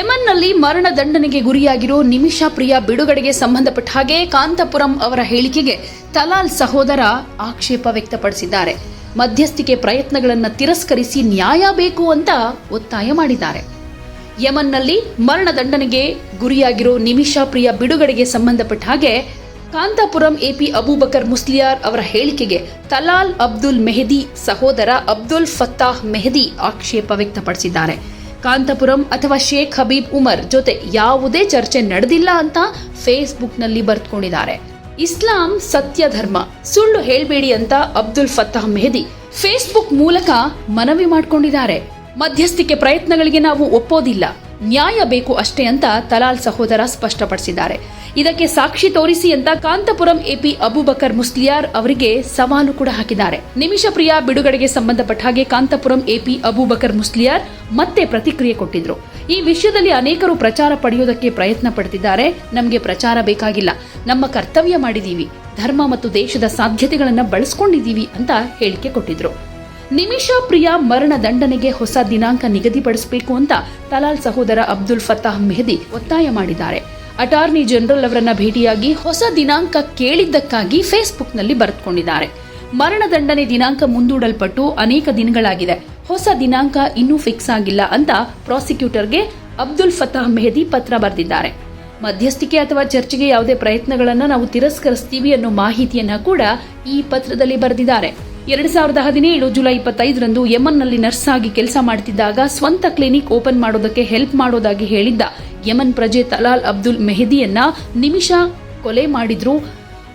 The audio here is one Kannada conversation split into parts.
ಯೆಮನ್ನಲ್ಲಿ ಮರಣದಂಡನೆಗೆ ಗುರಿಯಾಗಿರೋ ನಿಮಿಷಾ ಪ್ರಿಯ ಬಿಡುಗಡೆಗೆ ಸಂಬಂಧಪಟ್ಟ ಹಾಗೆ ಕಾಂತಪುರಂ ಅವರ ಹೇಳಿಕೆಗೆ ತಲಾಲ್ ಸಹೋದರ ಆಕ್ಷೇಪ ವ್ಯಕ್ತಪಡಿಸಿದ್ದಾರೆ. ಮಧ್ಯಸ್ಥಿಕೆ ಪ್ರಯತ್ನಗಳನ್ನು ತಿರಸ್ಕರಿಸಿ ನ್ಯಾಯ ಬೇಕು ಅಂತ ಒತ್ತಾಯ ಮಾಡಿದ್ದಾರೆ. ಯಮನ್ನಲ್ಲಿ ಮರಣದಂಡನೆಗೆ ಗುರಿಯಾಗಿರೋ ನಿಮಿಷಾ ಪ್ರಿಯ ಬಿಡುಗಡೆಗೆ ಸಂಬಂಧಪಟ್ಟ ಹಾಗೆ ಕಾಂತಪುರಂ ಎಪಿ ಅಬೂಬಕರ್ ಮುಸ್ಲಿಯಾರ್ ಅವರ ಹೇಳಿಕೆಗೆ ತಲಾಲ್ ಅಬ್ದುಲ್ ಮೆಹದಿ ಸಹೋದರ ಅಬ್ದುಲ್ ಫತ್ತಾಹ್ ಮೆಹದಿ ಆಕ್ಷೇಪ ವ್ಯಕ್ತಪಡಿಸಿದ್ದಾರೆ. ಕಾಂತಾಪುರಂ ಅಥವಾ ಶೇಖ್ ಹಬೀಬ್ ಉಮರ್ ಜೊತೆ ಯಾವುದೇ ಚರ್ಚೆ ನಡೆದಿಲ್ಲ ಅಂತ ಫೇಸ್ಬುಕ್ನಲ್ಲಿ ಬರೆದುಕೊಂಡಿದ್ದಾರೆ. ಇಸ್ಲಾಂ ಸತ್ಯ ಧರ್ಮ, ಸುಳ್ಳು ಹೇಳಬೇಡಿ ಅಂತ ಅಬ್ದುಲ್ ಫತ್ತಾಹ್ ಮೆಹದಿ ಫೇಸ್ಬುಕ್ ಮೂಲಕ ಮನವಿ ಮಾಡಿಕೊಂಡಿದ್ದಾರೆ. ಮಧ್ಯಸ್ಥಿಕೆ ಪ್ರಯತ್ನಗಳಿಗೆ ನಾವು ಒಪ್ಪೋದಿಲ್ಲ. ನ್ಯಾಯ ಬೇಕು ಅಷ್ಟೇ ಅಂತ ತಲಾಲ್ ಸಹೋದರ ಸ್ಪಷ್ಟಪಡಿಸಿದ್ದಾರೆ. ಇದಕ್ಕೆ ಸಾಕ್ಷಿ ತೋರಿಸಿ ಅಂತ ಕಾಂತಪುರಂ ಎಪಿ ಅಬುಬಕರ್ ಮುಸ್ಲಿಯಾರ್ ಅವರಿಗೆ ಸವಾಲು ಕೂಡ ಹಾಕಿದ್ದಾರೆ. ನಿಮಿಷ ಪ್ರಿಯ, ಬಿಡುಗಡೆಗೆ ಸಂಬಂಧಪಟ್ಟ ಹಾಗೆ ಕಾಂತಪುರಂ ಎಪಿ ಅಬುಬಕರ್ ಮುಸ್ಲಿಯಾರ್ ಮತ್ತೆ ಪ್ರತಿಕ್ರಿಯೆ ಕೊಟ್ಟಿದ್ರು. ಈ ವಿಷಯದಲ್ಲಿ ಅನೇಕರು ಪ್ರಚಾರ ಪಡೆಯೋದಕ್ಕೆ ಪ್ರಯತ್ನ ಪಡ್ತಿದ್ದಾರೆ. ನಮಗೆ ಪ್ರಚಾರ ಬೇಕಾಗಿಲ್ಲ. ನಮ್ಮ ಕರ್ತವ್ಯ ಮಾಡಿದೀವಿ. ಧರ್ಮ ಮತ್ತು ದೇಶದ ಸಾಧ್ಯತೆಗಳನ್ನು ಬಳಸ್ಕೊಂಡಿದ್ದೀವಿ ಅಂತ ಹೇಳಿಕೆ ಕೊಟ್ಟಿದ್ರು. ನಿಮಿಷಾ ಪ್ರಿಯಾ ಮರಣ ದಂಡನೆಗೆ ಹೊಸ ದಿನಾಂಕ ನಿಗದಿಪಡಿಸಬೇಕು ಅಂತ ತಲಾಲ್ ಸಹೋದರ ಅಬ್ದುಲ್ ಫತಾಹ್ ಮೆಹದಿ ಒತ್ತಾಯ ಮಾಡಿದ್ದಾರೆ. ಅಟಾರ್ನಿ ಜನರಲ್ ಅವರನ್ನ ಭೇಟಿಯಾಗಿ ಹೊಸ ದಿನಾಂಕ ಕೇಳಿದ್ದಕ್ಕಾಗಿ ಫೇಸ್ಬುಕ್ನಲ್ಲಿ ಬರೆದುಕೊಂಡಿದ್ದಾರೆ. ಮರಣದಂಡನೆ ದಿನಾಂಕ ಮುಂದೂಡಲ್ಪಟ್ಟು ಅನೇಕ ದಿನಗಳಾಗಿದೆ. ಹೊಸ ದಿನಾಂಕ ಇನ್ನೂ ಫಿಕ್ಸ್ ಆಗಿಲ್ಲ ಅಂತ ಪ್ರಾಸಿಕ್ಯೂಟರ್ಗೆ ಅಬ್ದುಲ್ ಫತಾಹ್ ಮೆಹದಿ ಪತ್ರ ಬರೆದಿದ್ದಾರೆ. ಮಧ್ಯಸ್ಥಿಕೆ ಅಥವಾ ಚರ್ಚೆಗೆ ಯಾವುದೇ ಪ್ರಯತ್ನಗಳನ್ನು ನಾವು ತಿರಸ್ಕರಿಸ್ತೀವಿ ಅನ್ನೋ ಮಾಹಿತಿಯನ್ನ ಕೂಡ ಈ ಪತ್ರದಲ್ಲಿ ಬರೆದಿದ್ದಾರೆ. ಎರಡ್ ಸಾವಿರದ ಹದಿನೇಳು ಜುಲೈ ಇಪ್ಪತ್ತೈದರಂದು ಯಮನ್ನಲ್ಲಿ ನರ್ಸ್ ಆಗಿ ಕೆಲಸ ಮಾಡ್ತಿದ್ದಾಗ ಸ್ವಂತ ಕ್ಲಿನಿಕ್ ಓಪನ್ ಮಾಡೋದಕ್ಕೆ ಹೆಲ್ಪ್ ಮಾಡೋದಾಗಿ ಹೇಳಿದ್ದ ಯಮನ್ ಪ್ರಜೆ ತಲಾಲ್ ಅಬ್ದುಲ್ ಮೆಹದಿಯನ್ನ ನಿಮಿಷ ಕೊಲೆ ಮಾಡಿದ್ರು.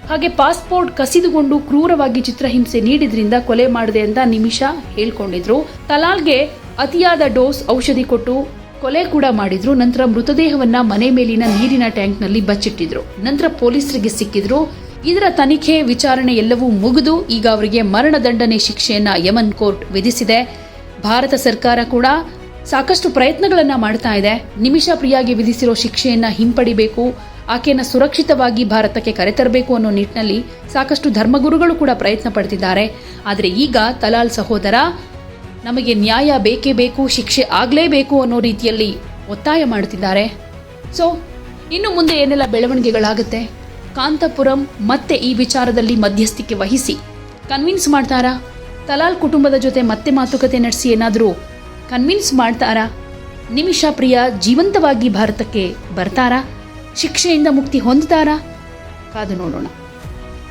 ಹಾಗೆ ಪಾಸ್ಪೋರ್ಟ್ ಕಸಿದುಕೊಂಡು ಕ್ರೂರವಾಗಿ ಚಿತ್ರಹಿಂಸೆ ನೀಡಿದ್ರಿಂದ ಕೊಲೆ ಮಾಡಿದೆ ಅಂತ ನಿಮಿಷ ಹೇಳ್ಕೊಂಡಿದ್ರು. ತಲಾಲ್ಗೆ ಅತಿಯಾದ ಡೋಸ್ ಔಷಧಿ ಕೊಟ್ಟು ಕೊಲೆ ಕೂಡ ಮಾಡಿದ್ರು. ನಂತರ ಮೃತದೇಹವನ್ನ ಮನೆ ಮೇಲಿನ ನೀರಿನ ಟ್ಯಾಂಕ್ನಲ್ಲಿ ಬಚ್ಚಿಟ್ಟಿದ್ರು. ನಂತರ ಪೊಲೀಸರಿಗೆ ಸಿಕ್ಕಿದ್ರು. ಇದರ ತನಿಖೆ, ವಿಚಾರಣೆ ಎಲ್ಲವೂ ಮುಗಿದು ಈಗ ಅವರಿಗೆ ಮರಣದಂಡನೆ ಶಿಕ್ಷೆಯನ್ನ ಯಮನ್ ಕೋರ್ಟ್ ವಿಧಿಸಿದೆ. ಭಾರತ ಸರ್ಕಾರ ಕೂಡ ಸಾಕಷ್ಟು ಪ್ರಯತ್ನಗಳನ್ನ ಮಾಡ್ತಾ ಇದೆ. ನಿಮಿಷ ಪ್ರಿಯಾಗೆ ವಿಧಿಸಿರೋ ಶಿಕ್ಷೆಯನ್ನ ಹಿಂಪಡಿಬೇಕು, ಆಕೆಯನ್ನ ಸುರಕ್ಷಿತವಾಗಿ ಭಾರತಕ್ಕೆ ಕರೆತರಬೇಕು ಅನ್ನೋ ನಿಟ್ಟಿನಲ್ಲಿ ಸಾಕಷ್ಟು ಧರ್ಮಗುರುಗಳು ಕೂಡ ಪ್ರಯತ್ನ ಪಡ್ತಿದ್ದಾರೆ. ಆದರೆ ಈಗ ತಲಾಲ್ ಸಹೋದರ, ನಮಗೆ ನ್ಯಾಯ ಬೇಕೇ ಬೇಕು, ಶಿಕ್ಷೆ ಆಗಲೇಬೇಕು ಅನ್ನೋ ರೀತಿಯಲ್ಲಿ ಒತ್ತಾಯ ಮಾಡ್ತಿದ್ದಾರೆ. ಸೊ ಇನ್ನು ಮುಂದೆ ಏನೆಲ್ಲ ಬೆಳವಣಿಗೆಗಳಾಗುತ್ತೆ? ಕಾಂತಪುರಂ ಮತ್ತೆ ಈ ವಿಚಾರದಲ್ಲಿ ಮಧ್ಯಸ್ಥಿಕೆ ವಹಿಸಿ. ಕನ್ವಿನ್ಸ್ ಮಾಡ್ತಾರಾ? ತಲಾಲ್ ಕುಟುಂಬದ ಜೊತೆ ಮತ್ತೆ ಮಾತುಕತೆ ನಡೆಸಿ ಏನಾದರೂ ಕನ್ವಿನ್ಸ್ ಮಾಡ್ತಾರಾ? ನಿಮಿಷಾ ಪ್ರಿಯ, ಜೀವಂತವಾಗಿ ಭಾರತಕ್ಕೆ ಬರ್ತಾರಾ? ಶಿಕ್ಷೆಯಿಂದ ಮುಕ್ತಿ ಹೊಂದುತ್ತಾರಾ ಕಾದು ನೋಡೋಣ.